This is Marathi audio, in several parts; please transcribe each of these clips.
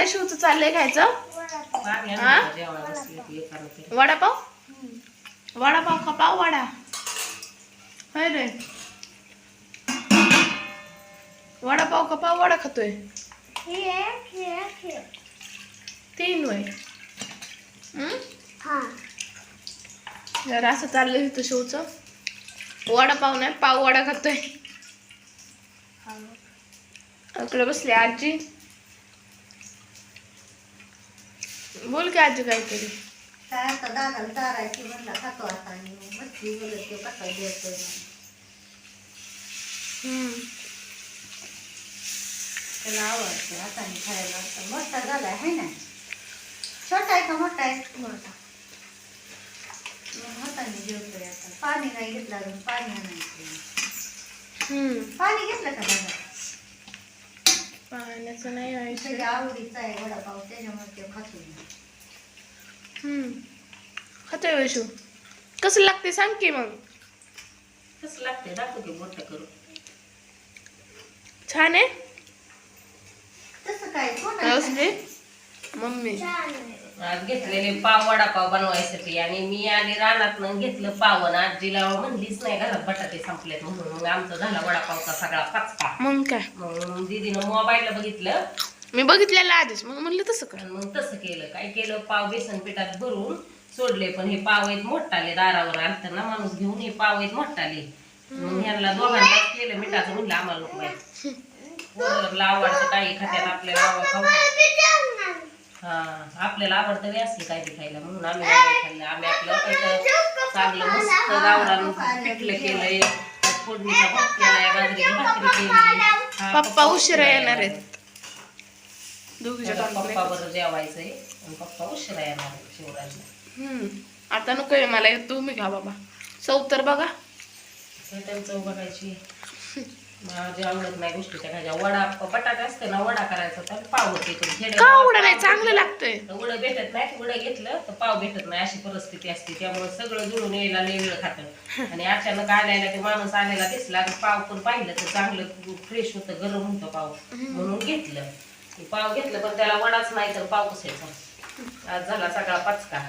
काय शिवचं चाललंय खायचं. वडापाव? वडापाव का पाव वडा. होय रे. वडापाव का पाव वडा खातोय. तीन वय जर असं चाललंय इथं शिवचं वडापाव नाही पाव वडा खातोय. इकडे बसली आजी. बोल की आजी काहीतरी. काय आता दादाला म्हणला खातो आता आणि मच्छी बोलत ते कसा. त्याला आवडते हाताने खायला. आता मोठा झालाय है ना? छोटा आहे का मोठा आहे? मोठा. मग हाताने जेवतोय आता. पाणी नाही घेतलं अजून पाणी आणायचं पाणी घेतलं का दादा? पाण्याचं नाही व्हायचं. त्याच्या आवडीचा आहे वडापाव त्याच्यामुळे ते खातो हम्म. खातोय वैशू. कसं लागते सांग की मग. कसं लागते दाखव की मोठं करू छान आहे? तसं काय? कोण असले मम्मी. आज घेतलेले पाव वडापाव बनवायसाठी आणि मी आली रानात घेतलं पाव आणि आजीला म्हणलीच नाही घरात बटाटे संपलेत म्हणून. मग आमचा झाला वडापावचा सगळा पाचका. मग काय? मग दीदीनं मोबाईलला बघितलं. मी बघितलेलं आधीच. मग म्हणलं तसं कर. आणि मग तसं केलं. काय केलं? पाव बेसन पिठात भरून सोडले पण हे पाव आहेत मोठाले दारावर आलत ना माणूस घेऊन हे पाव आहेत मोठाले. मग ह्यांना दोघांना केलं मिठाचं म्हणलं आम्हाला नको आवडतं काही खात्यात आपल्याला खाऊ हा आपल्याला आवडतं बी असले काय खायला म्हणून आम्ही नाही खाल्लं. आम्ही आपलं पहिलं चांगलं मस्त गावरान पिठलं केलंय. फोडणीचा भात केलाय बाजरीची भाकरी केली. हा, पप्पा उशिरा येणार आहेत. दोघीच्या पप्पा. बरोबर जेवायचंय. आणि पप्पा उशिरा येणार शिवराजला. हम्म आता नको आहे मला तुम्ही खा बाबा. चौतर बघा. हे त्यांचं बघायची आवडत नाही गोष्टी त्या खायच्या वडा बटाटा असते ना वडा करायचा तर पाव होते का नाही? चांगलं लागतंय. वडं भेटत नाही वडं घेतलं तर पाव भेटत नाही अशी परिस्थिती असते. त्यामुळे सगळं जुळून यायला लय वेळ खातं. आणि अचानक आल्याला ते माणूस आलेला दिसला पाव पण पाहिलं तर चांगलं फ्रेश होतं गरम होतं पाव. म्हणून घेतलं. पाव घेतलं पण त्याला वडाच नाही तर पाव कसायचा? आज झाला सगळा पचका.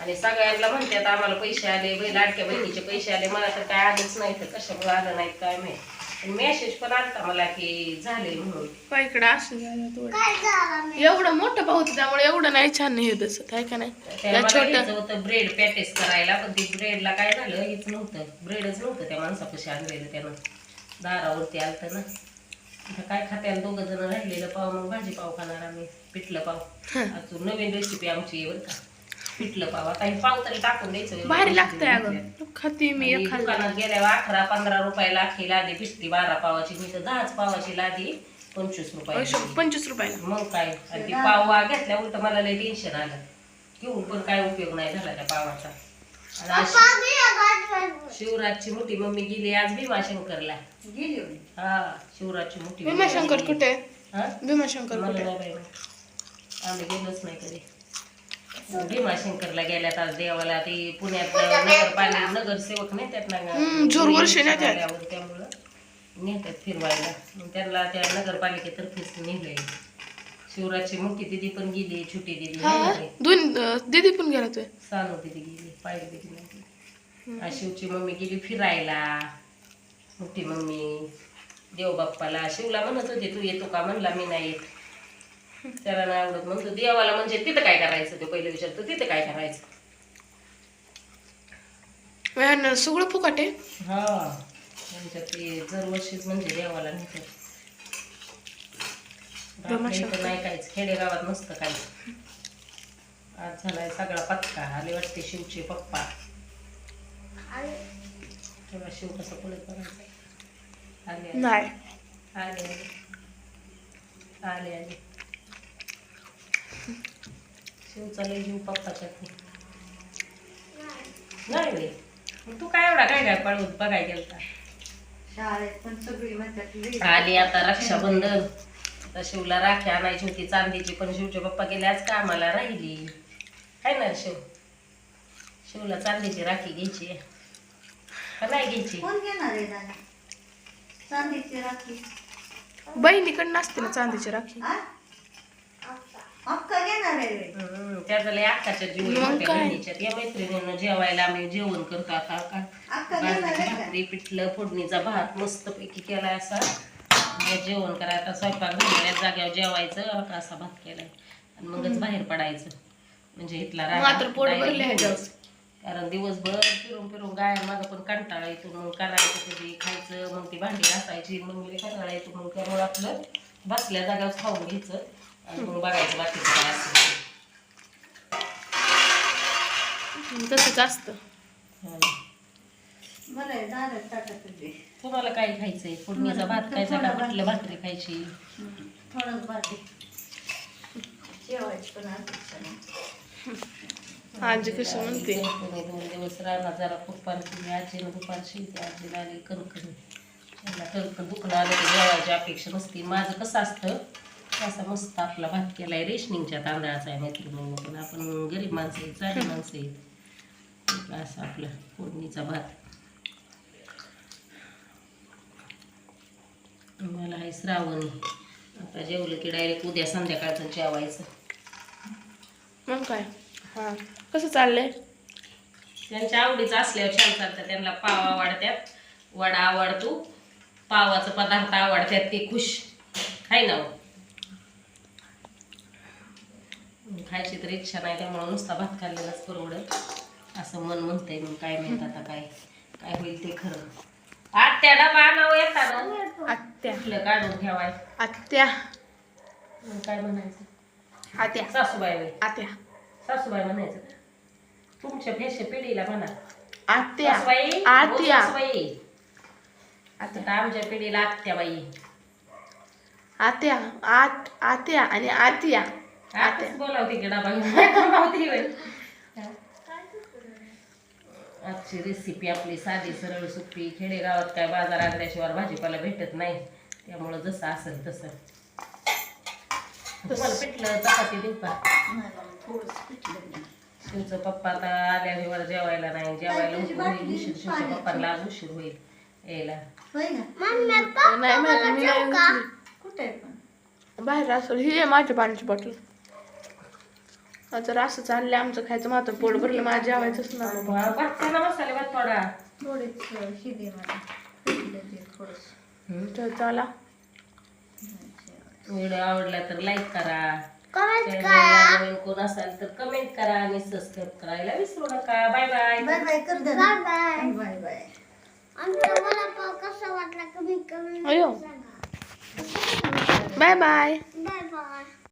आणि सगळ्यांना म्हणतात आम्हाला पैसे आले बैल लाडक्या बहिणीचे पैसे आले मला तर काय आलंच नाही तर कशामुळे आलं नाही काय माहिती? मेसेज पण आलता मला की झाले म्हणून. का इकडं असं झालं थोडं. एवढं मोठं पाहू त्यामुळे एवढं नाही छान हे दिसत आहे का नाही. या छोटं होतं ब्रेड पॅटेस करायला पण ती ब्रेडला काय झालं हेच नव्हतं. ब्रेडच नव्हतं त्या माणसापाशी आणलेलं त्यानं. दारावरती आलतं ना. इथं काय खात्याला दोघं जण राहिलेलं पाव मग भाजी पाव खाणार आम्ही पिठलं पाव. अजून नवीन रेसिपी आमची आहे बरं का. पिठलं पाव आता हे पाव तरी टाकून द्यायचं. भारी लागतंय अगं. खाते मी आणि एक खाल्लं दुकानात गेल्यावर अकरा पंधरा रुपयाला अख्खी लादी पिठली बारा पावाची मी तर दहाच पावाची लादी. पंचवीस रुपयाची. वैशू, पंचवीस रुपयाला. मग काय? आणि ती पाव वा घेतल्या उलट मला लय टेन्शन आलं. घेऊन पण काय उपयोग नाही झाला त्या पावाचा. आणि आज शिव- शिवराजची मोठी मम्मी गेली आज भीमाशंकरला. गेली होती. हा शिवराजची मोठी मम्मी भीमाशंकर. कुठे? हा? भीमाशंकर मला कुठे? नाही बाई माहीत. आम्ही गेलोच नाही कधी. भीमाशंकरला गेल्यात आज देवाला. ती पुण्यात नगरपालिका नगरसेवक ना वर्षी नेत्यात. आल्यावर त्यामुळं नेत्यात फिरवायला. मग त्यांना त्या नगरपालिकेतर्फेच नेलंय. शिवराजची मोठी दिदी पण गेली छोटी दिदी नाही. दोन दीदी पण गेला तुझ्या सानू दिदी गेली पाहिली दिदी नाही शिवची मम्मी गेली फिरायला. मोठी मम्मी देवबाप्पाला. शिवला म्हणत होते तू येतो का? म्हणला मी नाही येत. त्याला नाही आवडत. म्हणतो देवाला म्हणजे तिथं काय करायचं? ते पहिले विचारतो तिथं काय करायचं? व्यान सगळं फुकट आहे. हा. त्यांच्या ते दरवर्षीच म्हणजे देवाला नेतात. आपल्या इथं नाही काहीच खेडेगावात नसतं काहीच आज झालाय सगळा पत्का आले वाटते शिवचे पप्पा. तेव्हा शिव कसं पुढे करायचं आले आले. नाही. आले आले. आले आले. शिवचा लय जीव पप्पाच्यात नाही रे. मग तू काय एवढा काय काय पळवत बघाय गेलता? शाळेत पण सगळी म्हणतात लई. आली आता रक्षाबंधन. आता शिवला राखी आणायची होती चांदीची पण शिवचे पप्पा गेले आज कामाला राहिली. आहे ना शिव. शिवला चांदीची राखी घ्यायची आहे. का नाही घ्यायची? कोण घेणार आहे दादा? चांदीची राखी. बहिणीकडनं असते ना चांदीची राखी? आहे हम्म, त्याचा लय अक्काच्या जीव आहे मग मोठ्या काय? बहिणीच्यात. या मैत्रिणीनं जेवायला आम्ही जेवण करतो आता का अक्का जेवणार बाजरीची आहे का? भाकरी पिठलं फोडणीचा भात मस्त पैकी केलाय असा जेवण करा आता स्वयंपाक झालेल्या जाग्यावर जेवायचं असा भात केलाय आणि मगच बाहेर पडायचं म्हणजे इथला राग मात्र पोट direct भरले ह्याच्यावर. घ्यायचं. कारण दिवसभर फिरून फिरून गाय मागं पण कंटाळा येतो मग करायचं कधी खायचं मग ती भांडी घासायची मग लय कंटाळा येतो मग त्यामुळे आपलं बसल्या जाग्यावर खाऊन घ्यायचं आणि मग बघायचं बाकीचं काय असेल ते. तसंच असतं. तुम्हाला काय खायचंय? फोडणीचा भात खायचा का पिठलं भाकरी खायची. आजी कशी म्हणते? दोन दिवस राहणार जरा पप्पान केली. आजीनं दुपारची ती आजीला आली कणकण. त्यांना कणकण दुखणं आलं तर जेवायची अपेक्षा नसती. माझं कसं असतं असा मस्त आपला भात केलाय रेशनिंगच्या तांदळाचा आहे मैत्रिणी पण आपण गरीब माणसं आहेत साधी माणसं आहेत. असं आपला फोडणीचा भात. मला आहे श्रावण. आता जेवलं की डायरेक्ट उद्या संध्याकाळचं जेवायचं. मग काय? हा. कसं चाललंय? त्यांच्या आवडीचं असल्यावर छान चालतं. त्यांना पाव आवडत्यात वडा आवडतो. पावाचं पदार्थ आवडतात ते खुश. खाय ना. खायची तर इच्छा नाही त्यामुळे नुसता भात खाल्लेलाच परवडत. असं मन म्हणतंय मग काय माहीत आता काय काय होईल ते खरं. आत्या डबा नाव येतात आत्या. कुठलं काढून ठेवाय? आत्या. मग काय म्हणायचं? आत्या. सासूबाई बाई. आत्या. सासूबाई म्हणायचं का? तुमच्या फेशे पिढीला म्हणा. आत्या. सासूबाई ओ आत्या. सासूबाई. आत्या आता आमच्या पिढीला आत्याबाई आत्या. आत आत्या आणि आत्या. आताच बोलावते की डबा घेऊन. काय बोलावते बाई? आजची रेसिपी आपली साधी सरळ सोपी. खेडेगावात काय बाजार आणल्याशिवाय भाजीपाला भेटत नाही. त्यामुळं जसं असेल तसं. तुम्हाला पिठलं चपाती देऊ का. शिवचं पप्पा आता आल्यावर जेवायला नाही. जेवायला उशीर होईल बाटली उशीर शिवच्या पप्पांना आज उशीर होईल. यायला. होय ना? नाही माहिती मी नाही उठली. कुठे पण? बाहेर असेल ही आहे माझी पाण्याची बॉटल. तर असं चाललंय आमचं खायचं माझं पोट भरलं माझं जेवायचंच ना मसाले भात थोडा. थोडीच शिदे मला. दे तर चला. व्हिडिओ आवडला तर लाईक करा. कोण असाल तर कमेंट करा आणि सबस्क्राईब करायला विसरू नका. बाय बाय बाय बाय कर दे बाय बाय बाय अयो. Bye bye Bye bye.